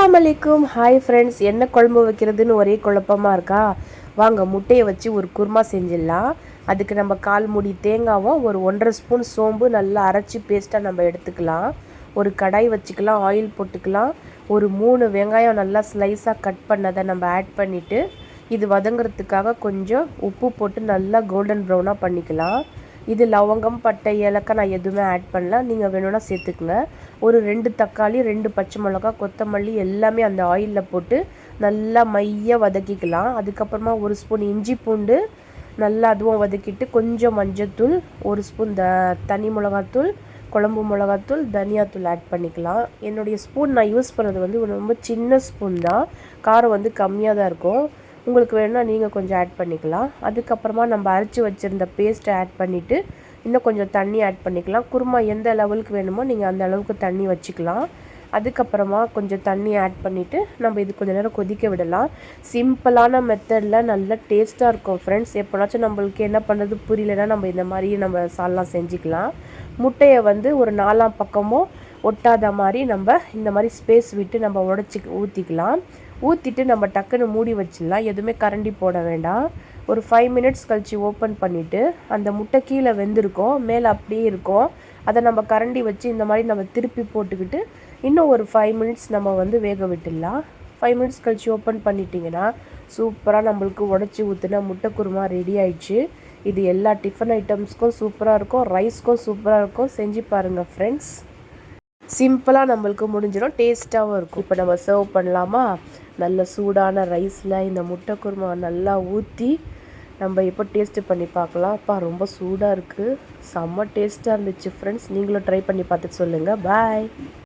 அஸ்லாம் அலைக்கும். Hi friends என்ன குழம்பு வைக்கிறதுன்னு ஒரே குழப்பமாக இருக்கா? வாங்க முட்டையை வச்சு ஒரு குருமா செஞ்சிடலாம். அதுக்கு நம்ம கால் முடி தேங்காவும் ஒரு ஒன்றரை ஸ்பூன் சோம்பு நல்லா அரைச்சி பேஸ்ட்டாக நம்ம எடுத்துக்கலாம். ஒரு கடாய் வச்சுக்கலாம் ஆயில் போட்டுக்கலாம். ஒரு மூணு வெங்காயம் நல்லா ஸ்லைஸாக கட் பண்ணதை நம்ம ஆட் பண்ணிவிட்டு இது வதங்குறதுக்காக கொஞ்சம் உப்பு போட்டு நல்லா கோல்டன் ப்ரௌனாக பண்ணிக்கலாம். இது லவங்கம் பட்டை ஏலக்காய் நான் எதுவுமே ஆட் பண்ணல. நீங்கள் வேணும்னா சேர்த்துக்குங்க. ஒரு ரெண்டு தக்காளி ரெண்டு பச்சை மிளகா கொத்தமல்லி எல்லாமே அந்த ஆயிலில் போட்டு நல்லா மைய வதக்கிக்கலாம். அதுக்கப்புறமா ஒரு ஸ்பூன் இஞ்சி பூண்டு நல்லா அதுவும் வதக்கிட்டு கொஞ்சம் மஞ்சத்தூள் ஒரு ஸ்பூன் த தனி மிளகாத்தூள் குழம்பு மிளகாத்தூள் தனியாத்தூள் ஆட் பண்ணிக்கலாம். என்னுடைய ஸ்பூன் நான் யூஸ் பண்ணது வந்து ரொம்ப சின்ன ஸ்பூன் தான். காரம் வந்து கம்மியாக தான் இருக்கும். உங்களுக்கு வேணும்னா நீங்கள் கொஞ்சம் ஆட் பண்ணிக்கலாம். அதுக்கப்புறமா நம்ம அரைச்சி வச்சுருந்த பேஸ்ட்டை ஆட் பண்ணிவிட்டு இன்னும் கொஞ்சம் தண்ணி ஆட் பண்ணிக்கலாம். குருமா எந்த லெவலுக்கு வேணுமோ நீங்கள் அந்த அளவுக்கு தண்ணி வச்சுக்கலாம். அதுக்கப்புறமா கொஞ்சம் தண்ணி ஆட் பண்ணிவிட்டு நம்ம இது கொஞ்சம் நேரம் கொதிக்க விடலாம். சிம்பிளான மெத்தடில் நல்ல டேஸ்ட்டாக இருக்கும் ஃப்ரெண்ட்ஸ் எப்போனாச்சும் நம்மளுக்கு என்ன பண்ணுறது புரியலன்னா நம்ம இந்த மாதிரி நம்ம சால்லாம் செஞ்சுக்கலாம். முட்டையை வந்து ஒரு நாலாம் பக்கமும் ஒட்டாத மாதிரி நம்ம இந்த மாதிரி ஸ்பேஸ் விட்டு நம்ம உடச்சி ஊற்றிக்கலாம் ஊற்றிட்டு நம்ம டக்குன்னு மூடி வச்சிடலாம். எதுவுமே கரண்டி போட வேண்டாம். ஒரு ஃபைவ் மினிட்ஸ் கழித்து ஓப்பன் பண்ணிவிட்டு அந்த முட்டை கீழே வெந்திருக்கும். மேலே அப்படியே இருக்கும். அதை நம்ம கரண்டி வச்சு இந்த மாதிரி நம்ம திருப்பி போட்டுக்கிட்டு இன்னும் ஒரு ஃபைவ் மினிட்ஸ் நம்ம வந்து வேக விட்டுடலாம். ஃபைவ் மினிட்ஸ் கழித்து ஓப்பன் பண்ணிட்டீங்கன்னா சூப்பராக நம்மளுக்கு உடச்சி ஊற்றுனா முட்டை குருமா ரெடி ஆயிடுச்சு. இது எல்லா டிஃபன் ஐட்டம்ஸ்க்கும் சூப்பராக இருக்கும். ரைஸ்க்கும் சூப்பராக இருக்கும். செஞ்சு பாருங்கள் ஃப்ரெண்ட்ஸ் சிம்பிளாக நம்மளுக்கு முடிஞ்சிடும். டேஸ்ட்டாகவும் இருக்கும். இப்போ நம்ம சர்வ் பண்ணலாமா? நல்ல சூடான ரைஸில் இந்த முட்டை குருமா நல்லா ஊற்றி நம்ம இப்போ டேஸ்ட்டு பண்ணி பார்க்கலாம். அப்பா ரொம்ப சூடாக இருக்குது செம்ம டேஸ்ட்டாக இருந்துச்சு ஃப்ரெண்ட்ஸ் நீங்களும் ட்ரை பண்ணி பார்த்துட்டு சொல்லுங்கள் பாய்